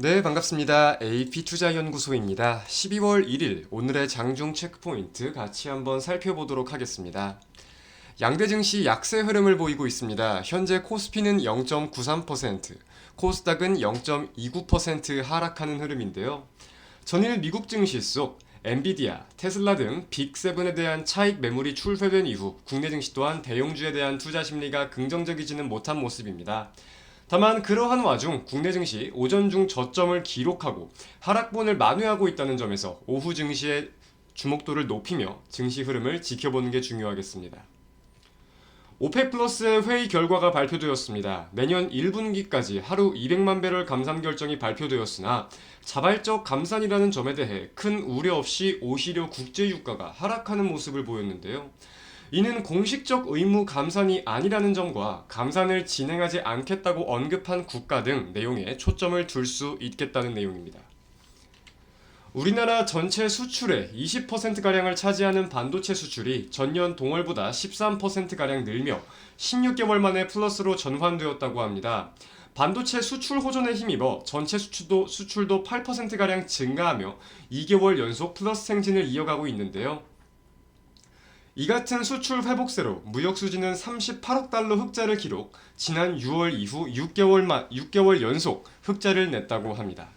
네, 반갑습니다. AP투자연구소입니다. 12월 1일 오늘의 장중 체크포인트 같이 한번 살펴보도록 하겠습니다. 양대 증시 약세 흐름을 보이고 있습니다. 현재 코스피는 0.93%, 코스닥은 0.29% 하락하는 흐름인데요. 전일 미국 증시 속 엔비디아, 테슬라 등 빅세븐에 대한 차익 매물이 출회된 이후 국내 증시 또한 대형주에 대한 투자 심리가 긍정적이지는 못한 모습입니다. 다만 그러한 와중 국내 증시 오전 중 저점을 기록하고 하락분을 만회하고 있다는 점에서 오후 증시의 주목도를 높이며 증시 흐름을 지켜보는 게 중요하겠습니다. 오펙 플러스의 회의 결과가 발표되었습니다. 내년 1분기까지 하루 200만 배럴 감산 결정이 발표되었으나 자발적 감산이라는 점에 대해 큰 우려 없이 오히려 국제 유가가 하락하는 모습을 보였는데요. 이는 공식적 의무 감산이 아니라는 점과 감산을 진행하지 않겠다고 언급한 국가 등 내용에 초점을 둘 수 있겠다는 내용입니다. 우리나라 전체 수출의 20%가량을 차지하는 반도체 수출이 전년 동월보다 13%가량 늘며 16개월 만에 플러스로 전환되었다고 합니다. 반도체 수출 호전에 힘입어 전체 수출도, 수출도 8%가량 증가하며 2개월 연속 플러스 행진을 이어가고 있는데요. 이 같은 수출 회복세로 무역 수지는 38억 달러 흑자를 기록, 지난 6월 이후 6개월, 마, 6개월 연속 흑자를 냈다고 합니다.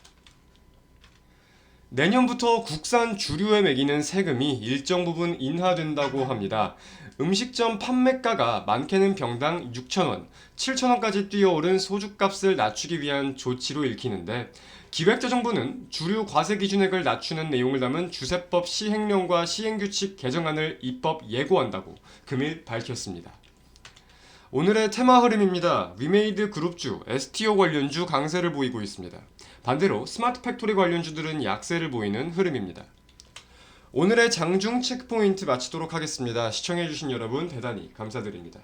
내년부터 국산 주류에 매기는 세금이 일정 부분 인하된다고 합니다. 음식점 판매가가 많게는 병당 6,000원, 7,000원까지 뛰어오른 소주값을 낮추기 위한 조치로 읽히는데 기획재정부는 주류 과세 기준액을 낮추는 내용을 담은 주세법 시행령과 시행규칙 개정안을 입법 예고한다고 금일 밝혔습니다. 오늘의 테마 흐름입니다. 위메이드 그룹주, STO 관련주 강세를 보이고 있습니다. 반대로 스마트 팩토리 관련주들은 약세를 보이는 흐름입니다. 오늘의 장중 체크포인트 마치도록 하겠습니다. 시청해주신 여러분 대단히 감사드립니다.